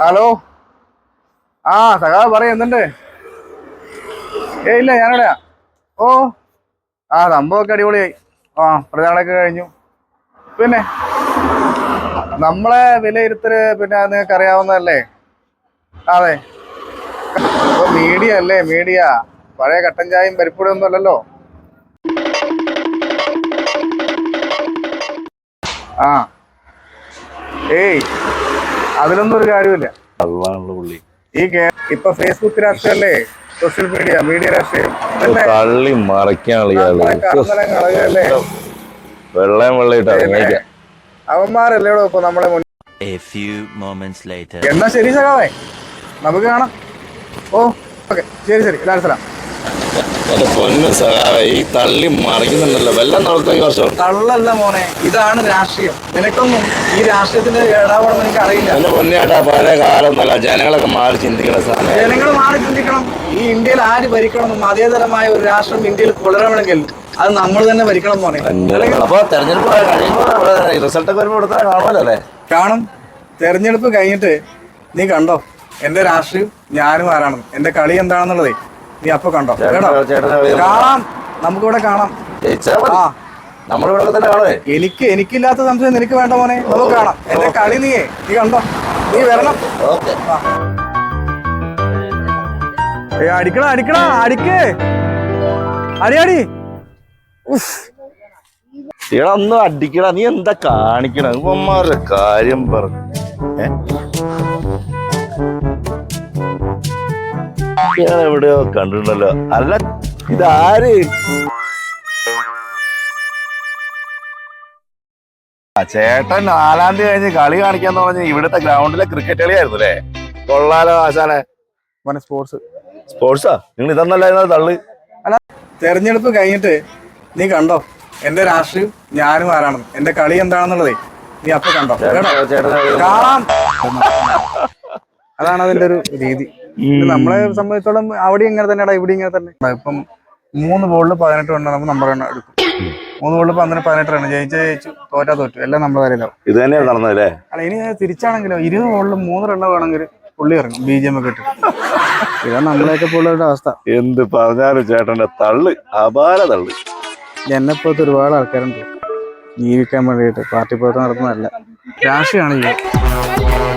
Hello? ആ സഖാവ് പറയ എന്തുണ്ട്? ഏ ഇല്ല ഞാനിവിടെയാ. ഓ ആ സംഭവമൊക്കെ അടിപൊളിയായി. ആ പ്രചാരണമൊക്കെ കഴിഞ്ഞു. പിന്നെ നമ്മളെ വിലയിരുത്തൽ പിന്നെ നിങ്ങൾക്ക് അറിയാവുന്നതല്ലേ? അതെ. ഇപ്പൊ മീഡിയ അല്ലേ മീഡിയ പഴയ കട്ടൻ ചായയും പരിപ്പൂടി ഒന്നും അല്ലല്ലോ. ആ. ഏയ് അതിലൊന്നും ഒരു കാര്യമില്ല കള്ളാണല്ലോ പുള്ളി. ഈ ഇപ്പൊ ഫേസ്ബുക്ക് രാഷ്ട്രീയല്ലേ സോഷ്യൽ മീഡിയ മീഡിയ രാഷ്ട്രീയം. കളയുകയല്ലേ വെള്ളം വെള്ളയിട്ട് അവന്മാരല്ലേടോ ഇപ്പൊ നമ്മളെ. എന്നാ ശരി സഖാവേ. നമുക്ക് കാണാം. ഓ ഓക്കെ. ശരി ശരി. എല്ലാവരും സലാം എന്റെ പൊന്നു സഹാവ ഈ തള്ളി മറിക്കുന്നുണ്ടല്ലോ. വെള്ളം നടത്ത വർഷം കള്ളല്ല മോനെ ഇതാണ് രാഷ്ട്രീയം. നിനക്കൊന്നും ഈ രാഷ്ട്രീയത്തിന്റെ ഏടാവണം എനിക്ക് അറിയില്ല. എന്റെ പൊന്നേട്ടാ പഴയ കാലം നല്ല ജനങ്ങളൊക്കെ മാറി ചിന്തിക്കണ സാധനം ജനങ്ങൾ മാറി ചിന്തിക്കണം. ഈ ഇന്ത്യയിൽ ആര് ഭരിക്കണം മതേതരമായ ഒരു രാഷ്ട്രം ഇന്ത്യയിൽ പുലരണമെങ്കിൽ അത് നമ്മൾ തന്നെ ഭരിക്കണം മോനെ. അപ്പൊ തെരഞ്ഞെടുപ്പ് റിസൾട്ട് വരുമ്പോൾ വരുമ്പോ കൊടുത്താൽ കാണും. തെരഞ്ഞെടുപ്പ് കഴിഞ്ഞിട്ട് നീ കണ്ടോ? എന്റെ രാഷ്ട്രീയം ഞാനും ആരാണെന്ന്. എന്റെ കളി എന്താണെന്നുള്ളതേ. നീ അപ്പൊ കണ്ടോ? കേട്ടോ? കാണാം. നമുക്കിവിടെ കാണാം. ആ. എനിക്ക് എനിക്കില്ലാത്ത സംശയം നിനക്ക് വേണ്ട മോനെ. നമുക്ക് കാണാം. എന്റെ കളി നീയേ. നീ കണ്ടോ? നീ വരണം. അടിക്കണ അടിക്കണ അടിക്ക്. അടിയാടി ഒന്നും അടിക്കണ നീ എന്താ കാണിക്കണ? ഇവന്മാരുടെ കാര്യം പറഞ്ഞു? ഞാൻ എവിടെയോ കണ്ടിട്ടുണ്ടല്ലോ. അല്ല ഇതാര്? ആ ചേട്ടൻ നാലാം തീയതി കഴിഞ്ഞ് കളി കാണിക്കാന്ന് പറഞ്ഞ് ഇവിടുത്തെ ഗ്രൗണ്ടിലെ ക്രിക്കറ്റ് കളിയായിരുന്നു അല്ലേ? കൊള്ളാലോ ആശാനെ. മോനെ സ്പോർട്സ്. സ്പോർട്സാ? നിങ്ങൾ ഇതൊന്നല്ലായിരുന്നു തള്ള്. അല്ല തെരഞ്ഞെടുപ്പ് കഴിഞ്ഞിട്ട് നീ കണ്ടോ? എന്റെ രാഷ്ട്രീയം ഞാനും ആരാണെന്ന് എന്റെ കളി എന്താണെന്നുള്ളതേ നീ അപ്പൊ കണ്ടോ? കാണാം. അതാണ് അതിന്റെ ഒരു രീതി. നമ്മളെ സംബന്ധിച്ചോളം അവിടെ ഇങ്ങനെ തന്നെയാടാ ഇവിടെ ഇങ്ങനെ തന്നെ. ഇപ്പം മൂന്ന് ബോളിൽ പതിനെട്ട് റൺ നമ്മൾ നമ്പർ എണ്ണം എടുക്കും. മൂന്ന് ബോളിൽ പന്ത്രണ്ട് പതിനെട്ട് റണ്ണ് ജയിച്ച ജയിച്ചു തോറ്റാ തോറ്റു. എല്ലാം നമ്മുടെ കാര്യമില്ലാവും ഇത് തന്നെയാണ് നടന്നതല്ലേ അല്ല? ഇനി തിരിച്ചാണെങ്കിലോ ഇരുപത് ബോളിൽ മൂന്ന് റണ്ണ് വേണമെങ്കിൽ പുള്ളി ഇറങ്ങും ബി ജി എം ഒക്കെ ഇട്ട്. ഇതാണ് നമ്മളെയൊക്കെ പുള്ളിയുടെ അവസ്ഥ. എന്ത് പറഞ്ഞാലും ചേട്ടന്റെ തള്ളു അപാര തള്ളു. എന്നെപ്പോലത്തെ ഒരുപാട് ആൾക്കാരുണ്ട്. ജീവിക്കാൻ വേണ്ടിയിട്ട് പാർട്ടി പുറത്ത് നടത്തുന്നതല്ല. രാഷ്ട്രീയമാണ് ജീവിതം